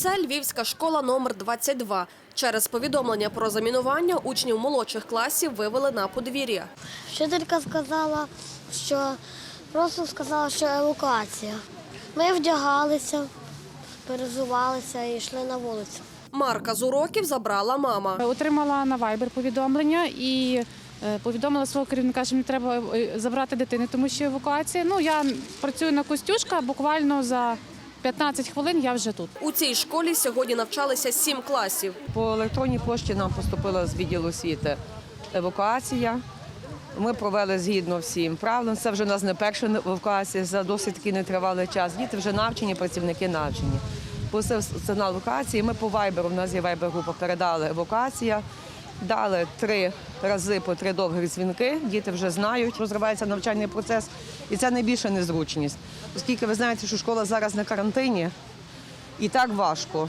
Це львівська школа номер 22. Через повідомлення про замінування учнів молодших класів вивели на подвір'я. Вчителька сказала, що просто сказала, що евакуація. Ми вдягалися, перезувалися і йшли на вулицю. Марка з уроків забрала мама. Отримала на Viber повідомлення і е, повідомила свого керівника, що мені треба е, забрати дитини, тому що евакуація. Ну я працюю на Костюшка, буквально за 15 хвилин я вже тут. У цій школі сьогодні навчалися сім класів. По електронній пошті нам поступила з відділу освіти евакуація. Ми провели згідно всім правилам. Це вже у нас не перша евакуація за досить такий нетривалий час. Діти вже навчені, працівники навчені. Пустив сигнал евакуації. Ми по вайберу, у нас є вайбер-група, передали евакуація. Дали три рази по три довгих дзвінки. Діти вже знають, розривається навчальний процес, і це найбільша незручність. Оскільки ви знаєте, що школа зараз на карантині, і так важко.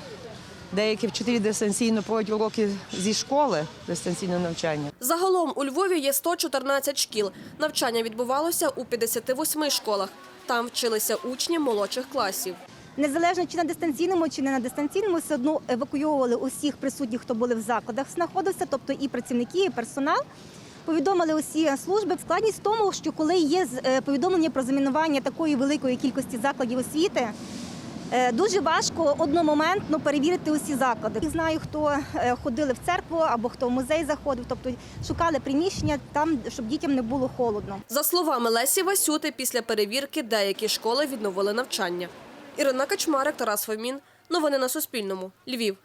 Деякі вчителі дистанційно проводять уроки зі школи, дистанційне навчання. Загалом у Львові є 114 шкіл. Навчання відбувалося у 58 школах. Там вчилися учні молодших класів. Незалежно чи на дистанційному, чи не на дистанційному, все одно евакуйовували усіх присутніх, хто були в закладах, знаходився, тобто і працівники, і персонал. Повідомили усі служби. Складність в тому, що коли є е, повідомлення про замінування такої великої кількості закладів освіти, е, дуже важко одномоментно перевірити усі заклади. Я знаю, хто е, ходили в церкву або хто в музей заходив, тобто шукали приміщення там, щоб дітям не було холодно. За словами Лесі Васюти, після перевірки деякі школи відновили навчання. Ірина Качмарик, Тарас Фомін. Новини на Суспільному. Львів.